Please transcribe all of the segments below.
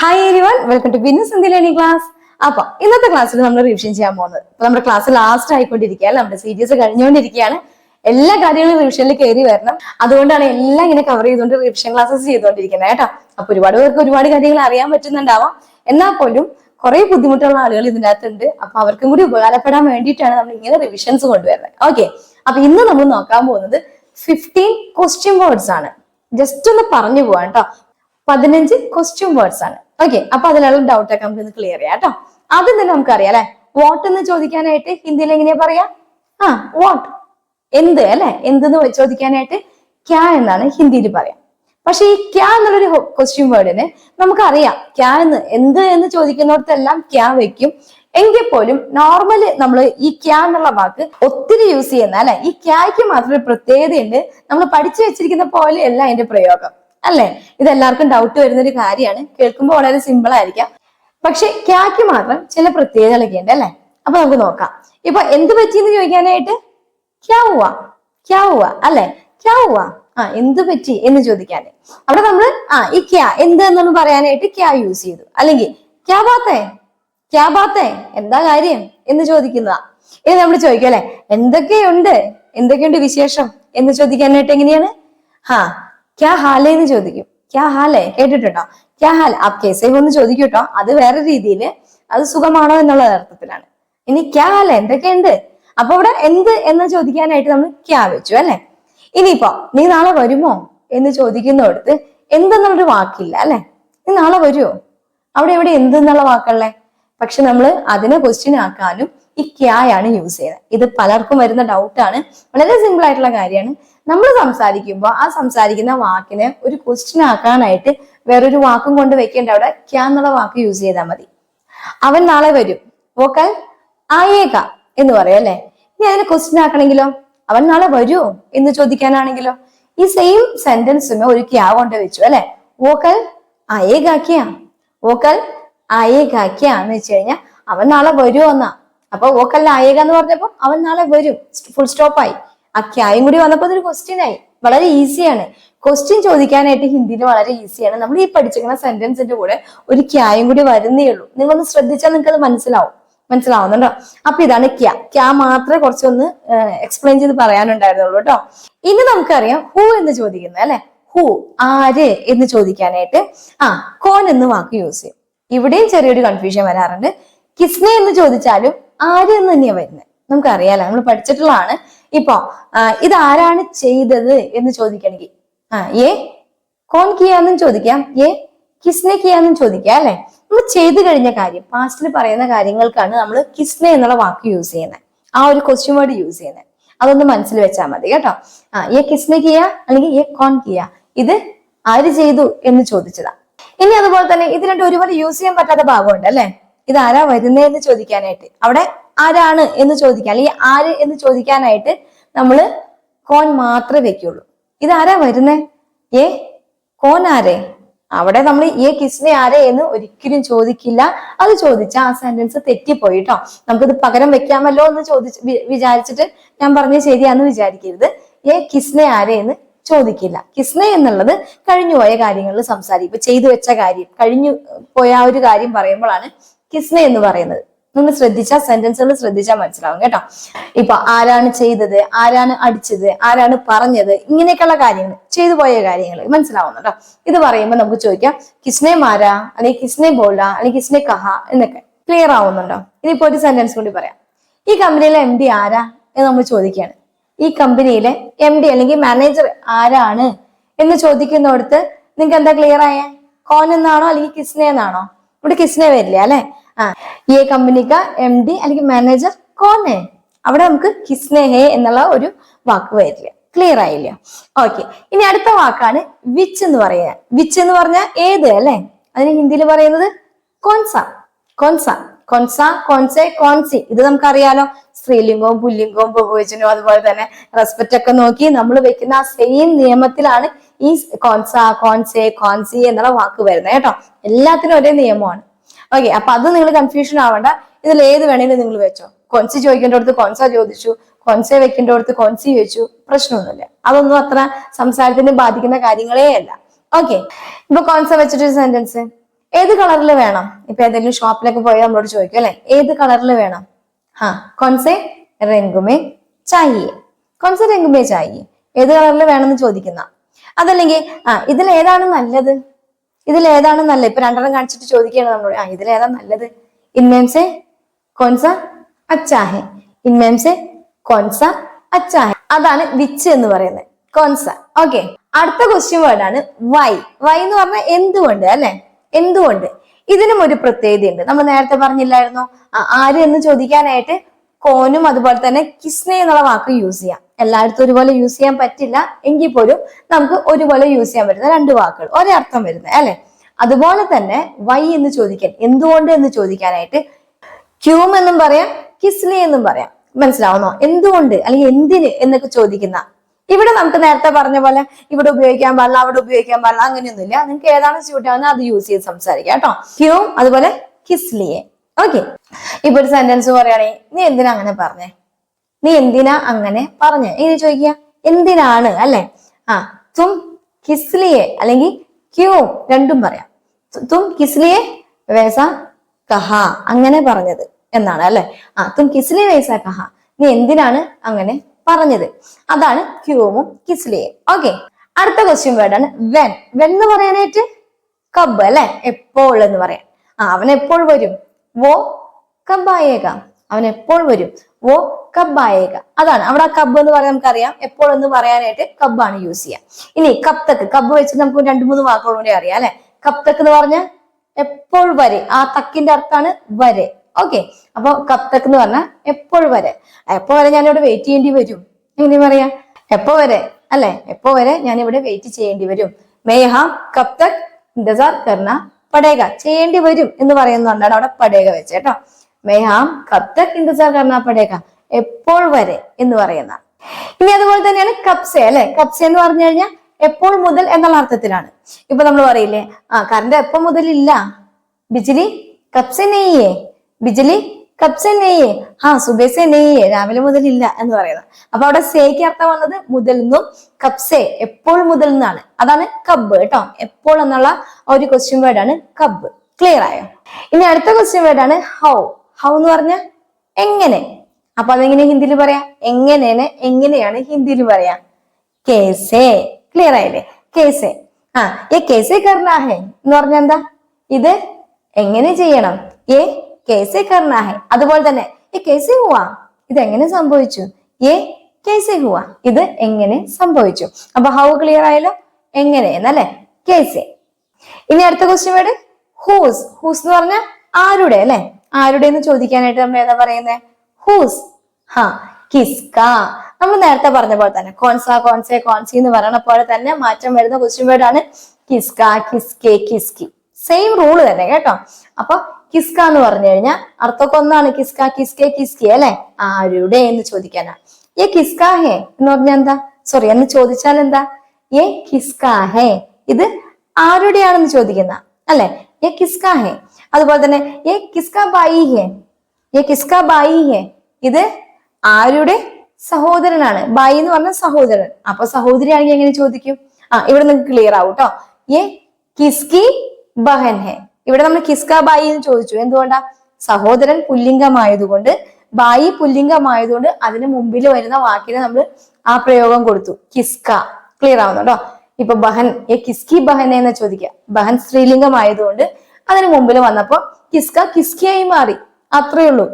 Hi എരിവൻ welcome to Binnu Sandhya learning class അപ്പൊ ഇന്നത്തെ ക്ലാസ്സിൽ നമ്മൾ റിവിഷൻ ചെയ്യാൻ പോകുന്നത്. അപ്പൊ നമ്മുടെ ക്ലാസ് ലാസ്റ്റ് ആയിക്കൊണ്ടിരിക്കുകയാണ്. നമ്മുടെ സീരീസ് കഴിഞ്ഞുകൊണ്ടിരിക്കുകയാണ്. എല്ലാ കാര്യങ്ങളും റിവിഷനിൽ കയറി വരണം. അതുകൊണ്ടാണ് എല്ലാം ഇങ്ങനെ കവർ ചെയ്തുകൊണ്ട് റിവിഷൻ ക്ലാസ്സസ് ചെയ്തുകൊണ്ടിരിക്കുന്നത് കേട്ടോ. അപ്പൊ ഒരുപാട് പേർക്ക് ഒരുപാട് കാര്യങ്ങൾ അറിയാൻ പറ്റുന്നുണ്ടാവാം. എന്നാൽ പോലും കുറെ ബുദ്ധിമുട്ടുള്ള ആളുകൾ ഇതിന്റെ അകത്തുണ്ട് അപ്പൊ അവർക്കും കൂടി ഉപകാരപ്പെടാൻ വേണ്ടിയിട്ടാണ് നമ്മൾ ഇങ്ങനെ റിവിഷൻസ് കൊണ്ടുവരുന്നത്. ഓക്കെ അപ്പൊ ഇന്ന് നമ്മൾ നോക്കാൻ പോകുന്നത് ഫിഫ്റ്റീൻ ക്വസ്റ്റ്യൻ വേർഡ്സ് ആണ്. ജസ്റ്റ് ഒന്ന് പറഞ്ഞു പോവാം കേട്ടോ. പതിനഞ്ച് ക്വസ്റ്റ്യൻ വേർഡ്സ് ആണ്. ഓക്കെ അപ്പൊ അതിലുള്ള ഡൗട്ട് ഒക്കെ നമുക്ക് ക്ലിയർ ചെയ്യാം കേട്ടോ. ആദ്യം തന്നെ നമുക്കറിയാം അല്ലെ? വാട്ട് എന്ന് ചോദിക്കാനായിട്ട് ഹിന്ദിയിൽ എങ്ങനെയാ പറയാ? ആ വാട്ട് എന്ത് അല്ലെ? എന്തെന്ന് ചോദിക്കാനായിട്ട് ക്യാ എന്നാണ് ഹിന്ദിയിൽ പറയാം. പക്ഷെ ഈ ക്യാ എന്നുള്ളൊരു ക്വസ്റ്റ്യൻ വേർഡിന് നമുക്കറിയാം ക്യാ എന്ന് എന്ത് എന്ന് ചോദിക്കുന്നിടത്തെല്ലാം ക്യാ വെക്കും. എങ്കിൽ പോലും നോർമൽ നമ്മൾ ഈ ക്യാ എന്നുള്ള വാക്ക് ഒത്തിരി യൂസ് ചെയ്യുന്ന അല്ലെ? ഈ ക്യായ്ക്ക് മാത്രം ഒരു പ്രത്യേകതയുണ്ട്. നമ്മൾ പഠിച്ചു വെച്ചിരിക്കുന്ന പോലെയല്ല അതിന്റെ പ്രയോഗം. അല്ലെ? ഇതെല്ലാവർക്കും ഡൗട്ട് വരുന്ന ഒരു കാര്യമാണ്. കേൾക്കുമ്പോൾ വളരെ സിമ്പിൾ ആയിരിക്കാം. പക്ഷെ ക്യാക്ക് മാത്രം ചില പ്രത്യേകതകളൊക്കെ ഉണ്ട് അല്ലെ? അപ്പൊ നമുക്ക് നോക്കാം. ഇപ്പൊ എന്ത് പറ്റിയെന്ന് ചോദിക്കാനായിട്ട്? ക്യാവുക ക്യാവുക അല്ലെ? ക്യാവുക ആ എന്ത് പറ്റി എന്ന് ചോദിക്കാൻ അവിടെ നമ്മൾ ആ ഈ ക്യാ എന്ത് എന്നൊന്ന് പറയാനായിട്ട് ക്യാ യൂസ് ചെയ്തു. അല്ലെങ്കിൽ ക്യാ ബാത്തേ? ക്യാ ബാത്തേ? എന്താ കാര്യം എന്ന് ചോദിക്കുന്നതാ. ഇനി നമ്മൾ ചോദിക്കും അല്ലെ? എന്തൊക്കെയുണ്ട്? എന്തൊക്കെയുണ്ട് വിശേഷം എന്ന് ചോദിക്കാനായിട്ട് എങ്ങനെയാണ്? ഹാ ക്യാ ഹാലേ എന്ന് ചോദിക്കും. ക്യാ ഹാലേ കേട്ടിട്ടുണ്ടോ? ക്യാ ഹാൽ ആപ് കേസേ എന്ന് ചോദിക്കും കേട്ടോ. അത് വേറെ രീതിയിൽ അത് സുഖമാണോ എന്നുള്ള അർത്ഥത്തിലാണ്. ഇനി ക്യാ ഹാല എന്തൊക്കെയുണ്ട്? അപ്പൊ ഇവിടെ എന്ത് എന്ന് ചോദിക്കാനായിട്ട് നമ്മൾ ക്യാ വെച്ചു അല്ലെ? ഇനിയിപ്പോ നീ നാളെ വരുമോ എന്ന് ചോദിക്കുന്നിടത്ത് എന്തെന്നുള്ളൊരു വാക്കില്ല അല്ലെ? നീ നാളെ വരുമോ അവിടെ എവിടെ എന്ത് എന്നുള്ള വാക്കല്ലേ പക്ഷെ നമ്മൾ അതിനെ ക്വസ്റ്റ്യൻ ആക്കാനും ഈ ക്യായാണ് യൂസ് ചെയ്യുന്നത്. ഇത് പലർക്കും വരുന്ന ഡൗട്ടാണ് വളരെ സിമ്പിൾ ആയിട്ടുള്ള കാര്യമാണ്. നമ്മൾ സംസാരിക്കുമ്പോൾ ആ സംസാരിക്കുന്ന വാക്കിനെ ഒരു ക്വസ്റ്റ്യൻ ആക്കാനായിട്ട് വേറൊരു വാക്കും കൊണ്ട് വെക്കേണ്ട അവിടെ ക്യാ എന്നുള്ള വാക്ക് യൂസ് ചെയ്താൽ മതി. അവൻ നാളെ വരും. വോക്കൽ ആയേക എന്ന് പറയും അല്ലെ? ഇനി അതിനെ ക്വസ്റ്റ്യൻ ആക്കണമെങ്കിലോ അവൻ നാളെ വരുമോ എന്ന് ചോദിക്കാനാണെങ്കിലോ? ഈ സെയിം സെന്റൻസിന് ഒരു ക്യാ കൊണ്ട് വെച്ചു അല്ലെ? വോക്കൽ ആയേകാക്കിയ. വോക്കൽ ക്യാ എന്ന് വെച്ച് കഴിഞ്ഞാൽ അവൻ നാളെ വരുമോ എന്നാ. അപ്പൊ വോക്കൽ ആയേക എന്ന് പറഞ്ഞപ്പോ അവൻ നാളെ വരും. ഫുൾ സ്റ്റോപ്പ് ക്യായും കൂടി വന്നപ്പോ അതൊരു ക്വസ്റ്റ്യൻ ആയി. വളരെ ഈസിയാണ് ക്വസ്റ്റ്യൻ ചോദിക്കാനായിട്ട് ഹിന്ദിയിൽ വളരെ ഈസിയാണ് നമ്മൾ ഈ പഠിച്ചിരിക്കുന്ന സെന്റൻസിന്റെ കൂടെ ഒരു ക്യായും കൂടി വരുന്നേ ഉള്ളൂ. നിങ്ങളൊന്ന് ശ്രദ്ധിച്ചാൽ നിങ്ങൾക്ക് അത് മനസ്സിലാവും. മനസ്സിലാവുന്നുണ്ടോ? അപ്പൊ ഇതാണ് ക്യാ. ക്യാ മാത്രമേ കുറച്ചൊന്ന് എക്സ്പ്ലെയിൻ ചെയ്ത് പറയാനുണ്ടായിരുന്നുള്ളൂ കേട്ടോ. ഇനി നമുക്കറിയാം ഹു എന്ന് ചോദിക്കുന്നത് അല്ലെ? ഹു ആര് എന്ന് ചോദിക്കാനായിട്ട്. ആ കോൻ എന്ന് വാക്ക് യൂസ് ചെയ്യും. ഇവിടെയും ചെറിയൊരു കൺഫ്യൂഷൻ വരാറുണ്ട്. കിസ്നെ എന്ന് ചോദിച്ചാലും ആര് എന്ന് തന്നെയാണ് വരുന്നത്? നമുക്കറിയാലോ നമ്മൾ പഠിച്ചിട്ടുള്ളതാണ്. ഇപ്പൊ ഇതാരാണ് ചെയ്തത് എന്ന് ചോദിക്കണമെങ്കിൽ ആ ഏ കോൺ കിയാന്നും ചോദിക്കാം ഏ കിസ്നെ കിയാന്നും ചോദിക്കാം അല്ലെ? നമ്മൾ ചെയ്തു കഴിഞ്ഞ കാര്യം പാസ്റ്റിൽ പറയുന്ന കാര്യങ്ങൾക്കാണ് നമ്മൾ കിസ്നെ എന്നുള്ള വാക്ക് യൂസ് ചെയ്യുന്നത്. ആ ഒരു ക്വസ്റ്റ്യൻ വേർഡ് യൂസ് ചെയ്യുന്നത്. അതൊന്ന് മനസ്സിൽ വെച്ചാൽ മതി കേട്ടോ. ആ ഏ കിസ്നെ കിയ അല്ലെങ്കിൽ ഏ കോൺ കിയ? ഇത് ആര് ചെയ്തു എന്ന് ചോദിച്ചതാ. ഇനി അതുപോലെ തന്നെ ഇത് രണ്ടും ഒരുപോലെ യൂസ് ചെയ്യാൻ പറ്റാത്ത ഭാഗമുണ്ട് അല്ലെ? ഇത് ആരാ വരുന്നതെന്ന് ചോദിക്കാനായിട്ട്. അവിടെ ആരാണ് എന്ന് ചോദിക്കാൻ അല്ലെങ്കിൽ ആര് എന്ന് ചോദിക്കാനായിട്ട് നമ്മൾ കോൻ മാത്രമേ വെക്കുള്ളൂ. ഇതാരാ വരുന്നേ? ഏ? കോൻ ആരെ? അവിടെ നമ്മൾ ഏ കിസ്നെ ആരെ എന്ന് ഒരിക്കലും ചോദിക്കില്ല. അത് ചോദിച്ചാൽ ആ സെന്റൻസ് തെറ്റിപ്പോയി കേട്ടോ നമുക്കിത് പകരം വെക്കാമല്ലോ എന്ന് ചോദിച്ച് വിചാരിച്ചിട്ട് ഞാൻ പറഞ്ഞ ശരിയാന്ന് വിചാരിക്കരുത്. ഏ? കിസ്നെ ആരെ എന്ന് ചോദിക്കില്ല. കിസ്നെ എന്നുള്ളത് കഴിഞ്ഞു പോയ കാര്യങ്ങളിൽ സംസാരിക്കും. ഇപ്പൊ ചെയ്തു വെച്ച കാര്യം കഴിഞ്ഞു പോയ ഒരു കാര്യം പറയുമ്പോഴാണ് കിസ്നെ എന്ന് പറയുന്നത്. നിങ്ങൾ ശ്രദ്ധിച്ചാൽ സെന്റൻസുകൾ ശ്രദ്ധിച്ചാൽ മനസ്സിലാവും കേട്ടോ. ഇപ്പൊ ആരാണ് ചെയ്തത് ആരാണ് അടിച്ചത് ആരാണ് പറഞ്ഞത് ഇങ്ങനെയൊക്കെയുള്ള കാര്യങ്ങൾ ചെയ്തു പോയ കാര്യങ്ങൾ കേട്ടോ. ഇത് പറയുമ്പോൾ നമുക്ക് ചോദിക്കാം കിസ്നെ മാരാ അല്ലെങ്കിൽ കിസ്നെ ബോള അല്ലെങ്കിൽ കിസ്നെ കഹ എന്നൊക്കെ ക്ലിയർ ആവുന്നുണ്ടോ? ഇനിയിപ്പോ ഒരു സെന്റൻസ് കൂടി പറയാം. ഈ കമ്പനിയിലെ എം ഡി ആരാ എന്ന് നമ്മൾ ചോദിക്കുകയാണ്. ഈ കമ്പനിയിലെ എം ഡി അല്ലെങ്കിൽ മാനേജർ ആരാണ് എന്ന് ചോദിക്കുന്നിടത്ത് നിങ്ങൾക്ക് എന്താ ക്ലിയർ ആയേ? കോൻ എന്നാണോ അല്ലെങ്കിൽ കിസ്നെ എന്നാണോ? ഇവിടെ കിസ്നെ വരില്ല അല്ലെ? ഈ കമ്പനിക്ക എം ഡി അല്ലെങ്കിൽ മാനേജർ കോനെ അവിടെ നമുക്ക് കിസ്നെ ഹേ എന്നുള്ള ഒരു വാക്ക് വരില്ല? ക്ലിയർ ആയില്ല? ഓക്കെ ഇനി അടുത്ത വാക്കാണ് വിച്ച് എന്ന് പറയുക വിച്ച് എന്ന് പറഞ്ഞാൽ ഏത് അല്ലെ? അതിന് ഹിന്ദിയിൽ പറയുന്നത് കോൺസ. കോൺസ. കൊൻസ കോൺസെ കോൺസി. ഇത് നമുക്കറിയാലോ. സ്ത്രീലിംഗവും പുല്ലിംഗവും ബഹുവചനവും അതുപോലെ തന്നെ റെസ്പെക്റ്റ് ഒക്കെ നോക്കി നമ്മൾ വെക്കുന്ന ആ സെയിം നിയമത്തിലാണ് ഈ കോൺസ കോൺസെ കോൺസി എന്നുള്ള വാക്ക് വരുന്നത് കേട്ടോ. എല്ലാത്തിനും ഒരേ നിയമമാണ്. ഓക്കെ അപ്പൊ അത് നിങ്ങൾ കൺഫ്യൂഷൻ ആവണ്ട. ഇതിൽ ഏത് വേണേലും നിങ്ങൾ വെച്ചോ. കൊൻസി ചോദിക്കേണ്ടടുത്ത് കൊൻസ ചോദിച്ചു. കൊൻസെ വെക്കേണ്ടടുത്ത് കൊൻസി വെച്ചു. പ്രശ്നമൊന്നുമില്ല. അതൊന്നും അത്ര സംസാരത്തിന് ബാധിക്കുന്ന കാര്യങ്ങളേ അല്ല. ഓക്കെ ഇപ്പൊ കോൺസ വെച്ചിട്ടൊരു സെന്റൻസ് ഏത് കളറിൽ വേണം? ഇപ്പൊ ഏതെങ്കിലും ഷോപ്പിലൊക്കെ പോയാൽ നമ്മളോട് ചോദിക്കും അല്ലെ? ഏത് കളറിൽ വേണം? ഹാ കൊൻസെ രംഗുമേ ചായേ കൊൻസെ രംഗുമേ ചായേ ഏത് കളറിൽ വേണമെന്ന് ചോദിക്കുന്ന. അതല്ലെങ്കിൽ ആ ഇതിൽ ഏതാണ് നല്ലത്? ഇതിൽ ഏതാണ് നല്ലത് ഇപ്പൊ രണ്ടെണ്ണം കാണിച്ചിട്ട് ചോദിക്കുകയാണ് നമ്മളോട് ആ ഇതിൽ ഏതാ നല്ലത്? ഇൻമേംസെ കൊൻസ അച്ചാഹെ. ഇൻമേംസെ കൊൻസ അച്ചാഹെ. അതാണ് വിച്ച് എന്ന് പറയുന്നത്. കൊൻസ. ഓക്കെ അടുത്ത ക്വസ്റ്റ്യൻ വേർഡ് ആണ് വൈ. വൈ എന്ന് പറഞ്ഞാൽ എന്തുകൊണ്ട് അല്ലെ? എന്തുകൊണ്ട്? ഇതിനും ഒരു പ്രത്യേകതയുണ്ട്. നമ്മൾ നേരത്തെ പറഞ്ഞില്ലായിരുന്നോ? ആര് എന്ന് ചോദിക്കാനായിട്ട് കോനും അതുപോലെ തന്നെ കിസ്നെ എന്നുള്ള വാക്ക് യൂസ് ചെയ്യാം. എല്ലായിടത്തും ഒരുപോലെ യൂസ് ചെയ്യാൻ പറ്റില്ല. എങ്കിൽ പോലും നമുക്ക് ഒരുപോലെ യൂസ് ചെയ്യാൻ പറ്റുന്ന രണ്ട് വാക്കുകൾ. ഒരേ അർത്ഥം വരുന്നത് അല്ലെ? അതുപോലെ തന്നെ വൈ എന്ന് ചോദിക്കാൻ എന്തുകൊണ്ട് എന്ന് ചോദിക്കാനായിട്ട് ക്യൂം എന്നും പറയാം കിസ്ലി എന്നും പറയാം. മനസ്സിലാവുന്നോ? എന്തുകൊണ്ട് അല്ലെങ്കിൽ എന്തിന് എന്നൊക്കെ ചോദിക്കുന്ന. ഇവിടെ നമുക്ക് നേരത്തെ പറഞ്ഞ പോലെ ഇവിടെ ഉപയോഗിക്കാൻ പാടില്ല അവിടെ ഉപയോഗിക്കാൻ പാടില്ല അങ്ങനെയൊന്നുമില്ല. നിങ്ങൾക്ക് ഏതാണ് സ്യൂട്ട് ആവുന്നത് അത് യൂസ് ചെയ്ത് സംസാരിക്കാം കേട്ടോ. ക്യൂം അതുപോലെ കിസ്ലിയെ. ഓക്കെ ഇപ്പൊ ഒരു സെന്റൻസ് പറയുകയാണെങ്കിൽ നീ എന്തിനാ അങ്ങനെ പറഞ്ഞേ? നീ എന്തിനാ അങ്ങനെ പറഞ്ഞു? ഇനി ചോദിക്കുക? എന്തിനാണ്? അല്ലെ? ആ തും കിസ്ലിയെ അല്ലെങ്കിൽ ക്യൂ രണ്ടും പറയാം. തും കിസ്ലിയെ വേസ കഹ അങ്ങനെ പറഞ്ഞത് എന്നാണ് അല്ലെ? ആ തും കിസ്ലിയെ വേസ കഹ. നീ എന്തിനാണ് അങ്ങനെ പറഞ്ഞത്? അതാണ് ക്യൂവും കിസ്ലിയും. ഓക്കെ അടുത്ത ക്വസ്റ്റ്യൻ വേർഡാണ് വെൻ. വെൻ എന്ന് പറയാനായിട്ട് കബ് അല്ലെ? എപ്പോൾ എന്ന് പറയാം. ആ അവൻ എപ്പോൾ വരും? വോ കബായേക അവൻ എപ്പോൾ വരും? വോ കബായേക അതാണ്. അവിടെ കബ് എന്ന് പറയാൻ നമുക്കറിയാം. എപ്പോൾ എന്ന് പറയാനായിട്ട് കബാണ് യൂസ് ചെയ്യുക ഇനി കപ്തക്ക് കബ് വെച്ച് നമുക്ക് രണ്ട് മൂന്ന് വാക്കുകൾ കൂടി അറിയാം അല്ലെ? കപ്തക്ക് എന്ന് പറഞ്ഞാൽ എപ്പോൾ വരെ? ആ തക്കിന്റെ അർത്ഥമാണ് വരെ. ഓക്കെ അപ്പൊ കപ്തക്ക് എന്ന് പറഞ്ഞാൽ എപ്പോൾ വരെ? എപ്പോ വരെ ഞാൻ ഇവിടെ വെയിറ്റ് ചെയ്യേണ്ടി വരും? എങ്ങനെ പറയാ? എപ്പോ വരെ? അല്ലെ? എപ്പോ വരെ ഞാൻ ഇവിടെ വെയിറ്റ് ചെയ്യേണ്ടി വരും? മേഹ കപ്തക് ഇന്തസാർ കർണ പടേക. ചെയ്യേണ്ടി വരും എന്ന് പറയുന്നതുകൊണ്ടാണ് അവിടെ പടേക വെച്ച് മേഹാം കപ്തക് ഇന്തസാർ കർണാ പടേക എപ്പോൾ വരെ എന്ന് പറയുന്ന. ഇനി അതുപോലെ തന്നെയാണ് കപ്സെ അല്ലെ? കപ്സെ എന്ന് പറഞ്ഞു കഴിഞ്ഞാൽ എപ്പോൾ മുതൽ എന്നുള്ള അർത്ഥത്തിലാണ്. ഇപ്പൊ നമ്മൾ പറയില്ലേ ആ കറണ്ട് എപ്പോ മുതൽ ഇല്ല? ബിജിലി കപ്സെ നെയ്യേ. ബിജിലി കപ്സെ നെയ്യേ. ആ സുബേസെ നെയ്യേ രാവിലെ മുതൽ ഇല്ല എന്ന് പറയുന്നത് അപ്പൊ അവിടെ സേക്ക് അർത്ഥം വന്നത് മുതൽ നിന്നും കപ്സെ എപ്പോൾ മുതൽ നിന്നാണ്. അതാണ് കബ് കേട്ടോ. എപ്പോൾ എന്നുള്ള ഒരു ക്വസ്റ്റ്യൻ വേർഡാണ് കബ് ക്ലിയർ ആയോ? ഇനി അടുത്ത ക്വസ്റ്റ്യൻ വേർഡാണ് ഹൗ. ഹൗ എന്ന് പറഞ്ഞ? എങ്ങനെ? അപ്പൊ അതെങ്ങനെ ഹിന്ദിയിൽ പറയാ? എങ്ങനെയാണ് എങ്ങനെയാണ് ഹിന്ദിയിൽ പറയാ? കേസേ. ക്ലിയർ ആയില്ലേ? കേസേ. ആ ഏ കേസേ കർണ ഹെ എന്ന് പറഞ്ഞ എന്താ? ഇത് എങ്ങനെ ചെയ്യണം? ഏ കേസേ കർണ ഹെ അതുപോലെ തന്നെ ഏ കേസേ ഹുവാ ഇത് എങ്ങനെ സംഭവിച്ചു? ഏ കേസേ ഹുവാ ഇത് എങ്ങനെ സംഭവിച്ചു? അപ്പൊ ഹൗ ക്ലിയർ ആയല്ലോ? എങ്ങനെ എന്നല്ലേ കേസേ. ഇനി അടുത്ത ക്വസ്റ്റ്യൻ വേർഡ് ഹൂസ് ഹൂസ് എന്ന് പറഞ്ഞാൽ ആരുടെ അല്ലെ? ആരുടെ എന്ന് ചോദിക്കാനായിട്ട് നമ്മൾ ഏതാ പറയുന്നത് ഹൂസ് ഹാ കിസ്ക നമ്മൾ നേരത്തെ പറഞ്ഞ പോലെ തന്നെ കോൺസ കോൺസെ കോൺസി എന്ന് പറയണ പോലെ തന്നെ മാറ്റം വരുന്ന ക്വസ്റ്റ്യൻ വേർഡ് ആണ് കിസ്ക കിസ്കെ കിസ്കി സെയിം റൂൾ തന്നെ കേട്ടോ. അപ്പൊ കിസ്ക എന്ന് പറഞ്ഞു കഴിഞ്ഞാൽ അർത്ഥമൊക്കെ ഒന്നാണ് കിസ്ക കിസ്കെ കിസ്കി അല്ലെ? ആരുടെ എന്ന് ചോദിക്കാനാ. ഏ കിസ്ക ഹേ? എന്ന് പറഞ്ഞാൽ എന്താ? സോറി എന്ന് ചോദിച്ചാൽ എന്താ? ഏ കിസ്ക ഹേ. ഇത് ആരുടെയാണെന്ന് ചോദിക്കുന്ന അല്ലെ? ഏ കിസ്ക ഹേ. അതുപോലെ തന്നെ ഏ കിസ്ക ബായി ഹെ? ഏ കിസ്ക ബായി ഹെ? ഇത് ആരുടെ സഹോദരനാണ്? ബായി എന്ന് പറഞ്ഞ സഹോദരൻ. അപ്പൊ സഹോദരിയാണെങ്കിൽ എങ്ങനെ ചോദിക്കും? ആ ഇവിടെ നിങ്ങൾക്ക് ക്ലിയർ ആവും കേട്ടോ ഏ കിസ്കി ബഹൻ ഹെ? ഇവിടെ നമ്മൾ കിസ്ക ബായി എന്ന് ചോദിച്ചു. എന്തുകൊണ്ടാ? സഹോദരൻ പുല്ലിംഗമായതുകൊണ്ട് ബായി പുല്ലിംഗമായതുകൊണ്ട് അതിന് മുമ്പിൽ വരുന്ന വാക്കിന് നമ്മൾ ആ പ്രയോഗം കൊടുത്തു. കിസ്ക. ക്ലിയർ ആവുന്നുണ്ടോ? ഇപ്പൊ ബഹൻ ഏ കിസ്കി ബഹൻ എന്ന് ചോദിക്കുക. ബഹൻ സ്ത്രീലിംഗമായതുകൊണ്ട് അതിന് മുമ്പിൽ വന്നപ്പോ കിസ്ക കിസ്കിയായി മാറി. അത്രേ ഉള്ളൂ.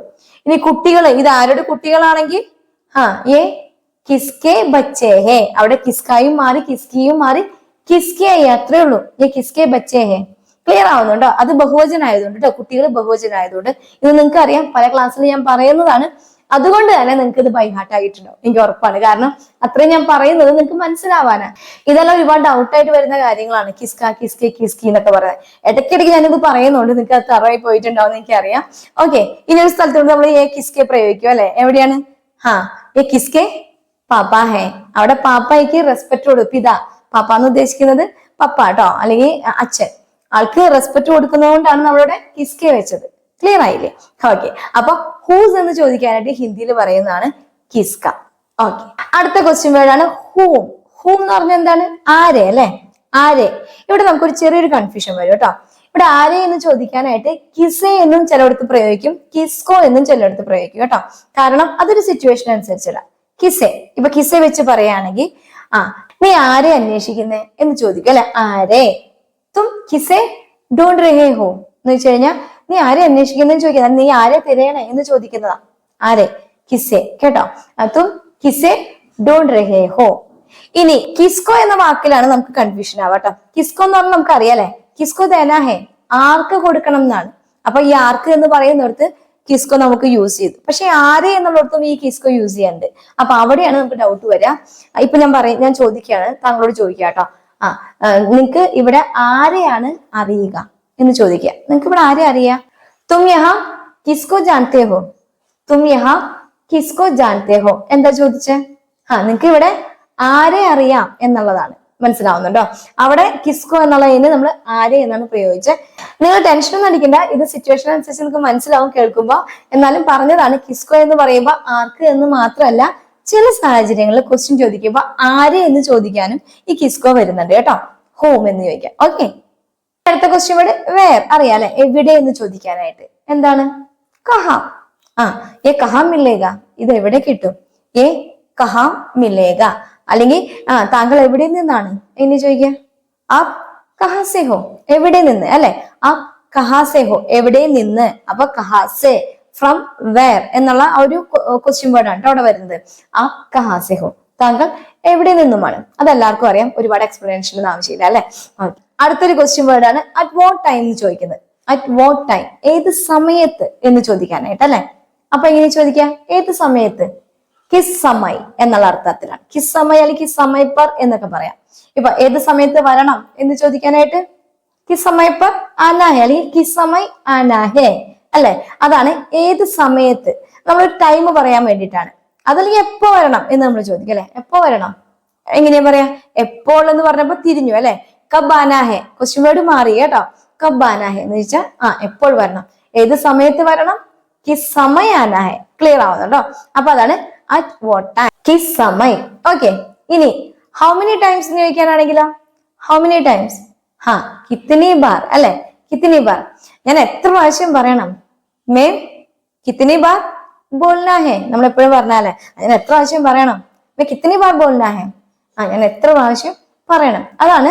ഇനി കുട്ടികൾ ഇത് ആരുടെ കുട്ടികളാണെങ്കിൽ? ആ ഏ? കിസ്കെ ബച്ചേ ഹേ. അവിടെ കിസ്കായും മാറി കിസ്കിയും മാറി. കിസ്കിയായി അത്രേ ഉള്ളൂ. ഏ കിസ്കെ ബച്ചേ ഹേ. ക്ലിയർ ആവുന്നുണ്ടോ? അത് ബഹുവചനായതുകൊണ്ട് കേട്ടോ കുട്ടികൾ ബഹുവചനായതുകൊണ്ട്. ഇത് നിങ്ങൾക്ക് അറിയാം പല ക്ലാസ്സിൽ ഞാൻ പറയുന്നതാണ്. അതുകൊണ്ട് തന്നെ നിങ്ങൾക്ക് ഇത് ബൈഹാർട്ട് ആയിട്ടുണ്ടാവും എനിക്ക് ഉറപ്പാണ്. കാരണം അത്രയും ഞാൻ പറയുന്നത് നിങ്ങൾക്ക് മനസ്സിലാവാനാ. ഇതെല്ലാം ഒരുപാട് ഡൗട്ടായിട്ട് വരുന്ന കാര്യങ്ങളാണ്. കിസ്ക കിസ്കെ കിസ്കി എന്നൊക്കെ പറയുന്നത്. ഇടയ്ക്കിടയ്ക്ക് ഞാനിത് പറയുന്നുണ്ട്. നിങ്ങൾക്ക് അത് തറവായി പോയിട്ടുണ്ടാവും എനിക്ക് അറിയാം ഓക്കെ ഇനി ഒരു സ്ഥലത്തോട് നമ്മൾ ഏ കിസ്കെ പ്രയോഗിക്കും അല്ലെ? എവിടെയാണ്? ഹാ ഏ കിസ്കെ പാപ്പ ഹേ. അവിടെ പാപ്പയ്ക്ക് റെസ്പെക്ട് കൊടുക്കും ഇതാ പാപ്പ എന്ന് ഉദ്ദേശിക്കുന്നത് പപ്പ കേട്ടോ അല്ലെങ്കിൽ അച്ഛൻ. ആൾക്ക് റെസ്പെക്ട് കൊടുക്കുന്നതുകൊണ്ടാണ് നമ്മളുടെ കിസ്കെ വെച്ചത്. ക്ലിയർ ആയില്ലേ? ഓക്കെ അപ്പൊ ഹൂസ് എന്ന് ചോദിക്കാനായിട്ട് ഹിന്ദിയിൽ പറയുന്നതാണ് കിസ്ക. ഓക്കെ അടുത്ത ക്വസ്റ്റ്യൻ വേർഡാണ് ഹൂം ഹൂം എന്ന് പറഞ്ഞാൽ എന്താണ്? ആരെ അല്ലെ? ആരെ. ഇവിടെ നമുക്കൊരു ചെറിയൊരു കൺഫ്യൂഷൻ വരും കേട്ടോ. ഇവിടെ ആരെ എന്ന് ചോദിക്കാനായിട്ട് കിസെ എന്നും ചിലയിടത്ത് പ്രയോഗിക്കും കിസ്കോ എന്നും ചിലയിടത്ത് പ്രയോഗിക്കും കേട്ടോ. കാരണം അതൊരു സിറ്റുവേഷൻ അനുസരിച്ചല്ല. കിസെ ഇപ്പൊ കിസെ വെച്ച് പറയുകയാണെങ്കിൽ ആ നീ ആരെ അന്വേഷിക്കുന്നേ എന്ന് ചോദിക്കും അല്ലെ? ആരെ. തും കിസെ ഡോണ്ട് റഹേ ഹോ എന്ന് വെച്ച് കഴിഞ്ഞാൽ നീ ആരെ അന്വേഷിക്കുന്നു ചോദിക്കുന്നത് നീ ആരെ തിരയണേ എന്ന് ചോദിക്കുന്നതാ. ആരെ? കിസെ കേട്ടോ? അതും കിസെ ഡോണ്ട് റഹേ ഹോ. ഇനി കിസ്കോ എന്ന വാക്കിലാണ് നമുക്ക് കൺഫ്യൂഷൻ ആവാട്ടോ കിസ്കോ എന്ന് പറഞ്ഞാൽ നമുക്ക് അറിയാലേ കിസ്കോ തേനാഹേ ആർക്ക് കൊടുക്കണം എന്നാണ്. അപ്പൊ ഈ ആർക്ക് എന്ന് പറയുന്നിടത്ത് കിസ്കോ നമുക്ക് യൂസ് ചെയ്തു. പക്ഷെ ആരെ എന്നുള്ളിടത്തും ഈ കിസ്കോ യൂസ് ചെയ്യാണ്ട്. അപ്പൊ അവിടെയാണ് നമുക്ക് ഡൗട്ട് വരാ ഇപ്പൊ ഞാൻ പറയും ഞാൻ ചോദിക്കുകയാണ്. താങ്കളോട് ചോദിക്കാം കേട്ടോ. ആ നിങ്ങക്ക് ഇവിടെ ആരെയാണ് അറിയുക? എന്ന് ചോദിക്കുക. നിങ്ങൾക്ക് ഇവിടെ ആരെ അറിയാം? തും യഹ കിസ്കോ ജാൻതേ ഹോ? തും യഹ കിസ്കോ ജാൻതേ ഹോ? എന്താ ചോദിച്ചേ? ആ നിങ്ങൾക്ക് ഇവിടെ ആരെ അറിയാം എന്നുള്ളതാണ്. മനസ്സിലാവുന്നുണ്ടോ? അവിടെ കിസ്കോ എന്നുള്ളതിന് നമ്മൾ ആരെ എന്നാണ് പ്രയോഗിച്ചത്. നിങ്ങൾ ടെൻഷൻ ഒന്നും അടിക്കണ്ട. ഇത് സിറ്റുവേഷൻ അനുസരിച്ച് നിങ്ങൾക്ക് മനസ്സിലാവും കേൾക്കുമ്പോൾ എന്നാലും പറഞ്ഞതാണ് കിസ്കോ എന്ന് പറയുമ്പോൾ ആർക്ക് എന്ന് മാത്രമല്ല ചില സാഹചര്യങ്ങളിൽ ക്വസ്റ്റ്യൻ ചോദിക്കുമ്പോൾ ആരെ എന്ന് ചോദിക്കാനും ഈ കിസ്കോ വരുന്നുണ്ട് കേട്ടോ. ഹോം എന്ന് ചോദിക്കാം. ഓക്കെ അടുത്ത ക്വസ്റ്റ്യൻ വേർഡ് വേർ അറിയാലേ? എവിടെ എന്ന് ചോദിക്കാനായിട്ട്. എന്താണ്? കഹാം. ആ ഏ കഹാം മില്ലേക ഇത് എവിടെ കിട്ടും? ഏ കഹാം മില്ലേക അല്ലെങ്കിൽ ആ താങ്കൾ എവിടെ നിന്നാണ്? എന്നെ ചോദിക്കുക ആ കഹാസെഹോ. എവിടെ നിന്ന്? അല്ലെ? ആ കഹാസെഹോ. എവിടെ നിന്ന്? അപ്പൊ കഹാസെ ഫ്രം വേർ എന്നുള്ള ഒരു ക്വസ്റ്റ്യൻ വേർഡ് ആണ് ട്ടോ അവിടെ വരുന്നത്. ആ കഹാസെഹോ. താങ്കൾ എവിടെ നിന്നുമാണ്? അതെല്ലാവർക്കും അറിയാം. ഒരുപാട് എക്സ്പ്ലനേഷൻ ആവശ്യമില്ല അല്ലെ. അടുത്തൊരു ക്വസ്റ്റ്യൻ വേർഡ് ആണ്. അറ്റ് വാട്ട് ടൈം എന്ന് ചോദിക്കുന്നത്. അറ്റ് വാട്ട് ടൈം ഏത് സമയത്ത് എന്ന് ചോദിക്കാനായിട്ട് അല്ലെ? അപ്പൊ എങ്ങനെ ചോദിക്കാം ഏത് സമയത്ത്? കിസ് സമയ് എന്നുള്ള അർത്ഥത്തിലാണ്. കിസ് സമയ അല്ലെങ്കിൽ കിസ് സമയ് പർ എന്നൊക്കെ പറയാം. ഇപ്പൊ ഏത് സമയത്ത് വരണം എന്ന് ചോദിക്കാനായിട്ട്? കിസ് സമയപ്പർ അനാഹെ അല്ലെങ്കിൽ കിസ് സമയ് ആനാഹെ അല്ലെ? അതാണ് ഏത് സമയത്ത്. നമ്മൾ ടൈം പറയാൻ വേണ്ടിയിട്ടാണ്. അതല്ലെങ്കിൽ എപ്പോ വരണം എന്ന് നമ്മൾ ചോദിക്കും അല്ലെ? എപ്പോ വരണം? എങ്ങനെയാ പറയാ? എപ്പോൾ എന്ന് പറഞ്ഞപ്പോ തിരിഞ്ഞു അല്ലെ? കബാനാഹെ ക്വസ്റ്റ്യൻ വേർഡ് മാറി കേട്ടോ. കബാനാഹെ എന്ന് വെച്ചാൽ ആ എപ്പോൾ വരണം? ഏത് സമയത്ത് വരണം? കി സമയാനാഹെ ക്ലിയർ ആവുന്നുണ്ടോ അപ്പൊ അതാണ് അറ്റ് വാട്ട് ടൈം കി സമയ്. ഓക്കെ ഇനി ഹൗ മെനി ടൈംസ് എന്ന് ചോദിക്കാനാണെങ്കിലോ? ഹൗ മെനി ടൈംസ് ഹാ കിത്തിനി ബാർ അല്ലെ? കിത്തിനി ബാർ. ഞാൻ എത്ര പ്രാവശ്യം പറയണം? മേം കിത്തിനി ബാർ ബോൾനാ ഹേ. നമ്മൾ എപ്പോഴും പറഞ്ഞാലേ ഞാൻ എത്ര പ്രാവശ്യം പറയണം? മേ കിത്തിനി ബാർ ബോൾനാ ഹേ. ആ ഞാൻ എത്ര പ്രാവശ്യം പറയണം? അതാണ്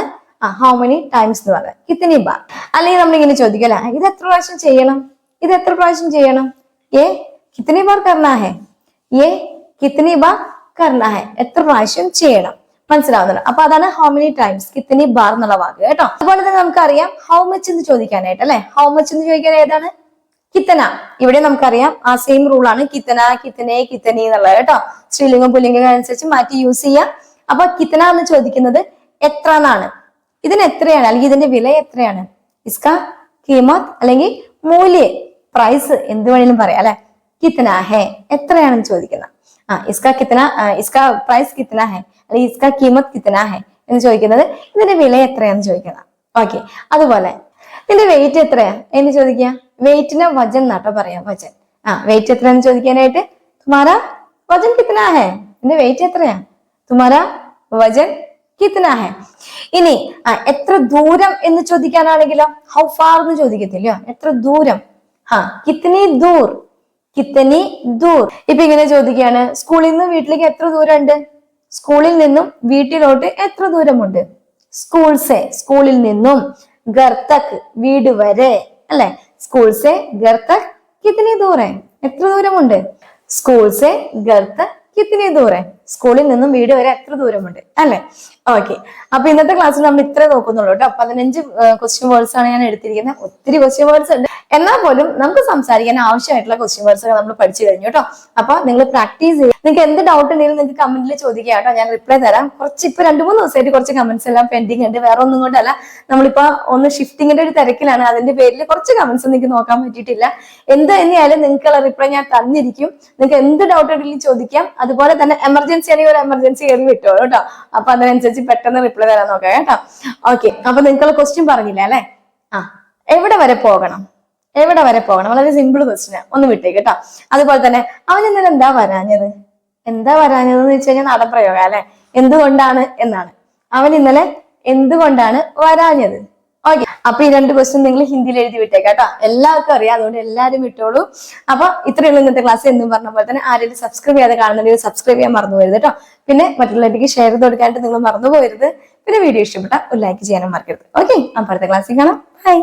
ഹൗ മെനി ടൈംസ് എന്ന് പറയാം കിത്തിനി ബാർ അല്ലെങ്കിൽ നമ്മൾ ഇങ്ങനെ ചോദിക്കല ഇത് എത്ര പ്രാവശ്യം ചെയ്യണം? ഇത് എത്ര പ്രാവശ്യം ചെയ്യണം? ഏ കിത്തിനി ബാർ കർണാ ഹെ. ഏ കിത്തിനി ബാർ കർണാ ഹെ. എത്ര പ്രാവശ്യം ചെയ്യണം? മനസ്സിലാവുന്നുണ്ട്. അപ്പൊ അതാണ് ഹൗ മെനി ടൈംസ് കിത്തിനി ബാർ എന്നുള്ള വാക്ക് കേട്ടോ. അതുപോലെ തന്നെ നമുക്കറിയാം ഹൗ മച്ച് എന്ന് ചോദിക്കാനായിട്ട് അല്ലെ? ഹൗ മച്ച് എന്ന് ചോദിക്കാൻ ഏതാണ്? കിത്തന. ഇവിടെ നമുക്കറിയാം ആ സെയിം റൂൾ ആണ് കിത്തന കിത്തനെ കിത്തനി എന്നുള്ളത് കേട്ടോ. സ്ത്രീലിംഗം പുല്ലിംഗം അനുസരിച്ച് മാറ്റി യൂസ് ചെയ്യാം. അപ്പൊ കിത്തന എന്ന് ചോദിക്കുന്നത് എത്ര എന്നാണ് ഇതിന് എത്രയാണ് അല്ലെങ്കിൽ ഇതിന്റെ വില എത്രയാണ്? ഇസ്ക കീമത്ത് അല്ലെങ്കിൽ മൂല്യ? പ്രൈസ് എന്ത് വേണേലും പറയാം അല്ലെ? കിത്തന ഹേ എത്രയാണെന്ന് ചോദിക്കുന്നത് ആ ഇസ്ക കിത്തന ഇസ്ക പ്രൈസ് കിത്തന ഹേ അല്ലെങ്കിൽ ഇസ്ക കീമത്ത് കിത്തന ഹേ എന്ന് ചോദിക്കുന്നത് ഇതിന്റെ വില എത്രയാണെന്ന് ചോദിക്കുന്നത് ഓക്കെ അതുപോലെ ഇതിന്റെ വെയിറ്റ് എത്രയാ? എന്ന് ചോദിക്കുക. വെയിറ്റിനെ വജൻ നാട്ടോ പറയാം വജൻ. ആ വെയിറ്റ് എത്രയാന്ന് ചോദിക്കാനായിട്ട്? തുമാര വജൻ കിത്തന ഹേ. ഇതിന്റെ വെയിറ്റ് എത്രയാ? തുമാര വജൻ കിത്തന ഹേ. ഇനി എത്ര ദൂരം എന്ന് ചോദിക്കാനാണെങ്കിലോ ഹൗ ഫാർ എന്ന് ചോദിക്കത്തില്ലയോ എത്ര ദൂരം? ഹാ കിത്തനി ദൂർ. കിത്തനി ദൂർ. ഇപ്പൊ ഇങ്ങനെ ചോദിക്കുകയാണ് സ്കൂളിൽ നിന്ന് വീട്ടിലേക്ക് എത്ര ദൂരമുണ്ട്? സ്കൂളിൽ നിന്നും വീട്ടിലോട്ട് എത്ര ദൂരമുണ്ട്? സ്കൂൾസെ സ്കൂളിൽ നിന്നും ഗർത്തക് വീട് വരെ അല്ലെ? സ്കൂൾസെ ഗർത്തക് കിത്തനി ദൂരെ എത്ര ദൂരമുണ്ട്? സ്കൂൾസെ ഗർത്തക് കിത്തനി ദൂരെ സ്കൂളിൽ നിന്നും വീട് വരെ എത്ര ദൂരമുണ്ട്? അല്ലെ? ഓക്കെ അപ്പൊ ഇന്നത്തെ ക്ലാസ്സിൽ നമ്മൾ ഇത്ര നോക്കുന്നുള്ളൂ കേട്ടോ. പതിനഞ്ച് ക്വസ്റ്റ്യൻ വേർഡ്സ് ആണ് ഞാൻ എടുത്തിരിക്കുന്നത്. ഒത്തിരി ക്വസ്റ്റ്യൻ വേർഡ്സ് ഉണ്ട്. എന്നാൽ പോലും നമുക്ക് സംസാരിക്കാൻ ആവശ്യമായിട്ടുള്ള ക്വസ്റ്റ്യൻ വേർഡ്സ് ഒക്കെ നമ്മൾ പഠിച്ചു കഴിഞ്ഞു കേട്ടോ. അപ്പൊ നിങ്ങൾ പ്രാക്ടീസ് ചെയ്യുക നിങ്ങൾക്ക് എന്ത് ഡൗട്ട് ഉണ്ടെങ്കിലും നിങ്ങൾക്ക് കമന്റിൽ ചോദിക്കുക കേട്ടോ. ഞാൻ റിപ്ലൈ തരാം. കുറച്ച് ഇപ്പൊ രണ്ടു മൂന്ന് ദിവസമായിട്ട് കുറച്ച് കമന്റ്സ് എല്ലാം പെൻഡിങ് ഉണ്ട്. വേറെ ഒന്നും കൊണ്ടല്ല. നമ്മളിപ്പോ ഒന്ന് ഷിഫ്റ്റിങ്ങിന്റെ ഒരു തിരക്കിലാണ്. അതിന്റെ പേരിൽ കുറച്ച് കമന്റ്സ് നിങ്ങൾക്ക് നോക്കാൻ പറ്റിയിട്ടില്ല. എന്ത് തന്നെയായാലും നിങ്ങൾക്കുള്ള റിപ്ലൈ ഞാൻ തന്നിരിക്കും. നിങ്ങൾക്ക് എന്ത് ഡൗട്ട് ഉണ്ടെങ്കിലും ചോദിക്കാം. അതുപോലെ തന്നെ എമർജൻസി ആണെങ്കിൽ ഒരു എമർജൻസി കയറി വിട്ടോ കേട്ടോ. അപ്പൊ അതിനനുസരിച്ച് പെട്ടെന്ന് റിപ്ലൈ തരാൻ നോക്കാം കേട്ടോ. ഓക്കെ അപ്പൊ നിങ്ങൾക്കുള്ള ക്വസ്റ്റ്യൻ പറഞ്ഞില്ല അല്ലെ? ആ. എവിടെ വരെ പോകണം? എവിടെ വരെ പോകണം? വളരെ സിമ്പിൾ ക്വസ്റ്റ്യൻ ഒന്ന് വിട്ടേ കേട്ടോ. അതുപോലെ തന്നെ അവൻ ഇന്നലെ എന്താ വരാഞ്ഞത്? എന്താ വരാഞ്ഞത് എന്ന് വെച്ച് കഴിഞ്ഞാൽ നടപ്രയോഗം അല്ലെ? എന്തുകൊണ്ടാണ് എന്നാണ്. അവൻ ഇന്നലെ എന്തുകൊണ്ടാണ് വരാഞ്ഞത്? അപ്പൊ ഈ രണ്ട് ക്വസ്റ്റ്യൻ നിങ്ങൾ ഹിന്ദിയിൽ എഴുതി വിട്ടേക്കാം കേട്ടോ. എല്ലാവർക്കും അറിയാം അതുകൊണ്ട് എല്ലാവരും വിട്ടോളൂ. അപ്പൊ ഇത്രയുള്ള ഇന്നത്തെ ക്ലാസ് എന്നും പറഞ്ഞ പോലെ തന്നെ ആരെങ്കിലും സബ്സ്ക്രൈബ് ചെയ്യാതെ കാണുന്നുണ്ടെങ്കിൽ സബ്സ്ക്രൈബ് ചെയ്യാൻ മറന്നു പോരുത് കേട്ടോ. പിന്നെ മറ്റുള്ളവർക്ക് ഷെയർ ചെയ്ത് കൊടുക്കാനായിട്ട് നിങ്ങൾ മറന്നു പോരുത് പിന്നെ വീഡിയോ ഇഷ്ടപ്പെട്ട ഒരു ലൈക്ക് ചെയ്യാനും മറക്കരുത്. ഓക്കെ അപ്പൊ അടുത്ത ക്ലാസ്സിൽ കാണാം. ബൈ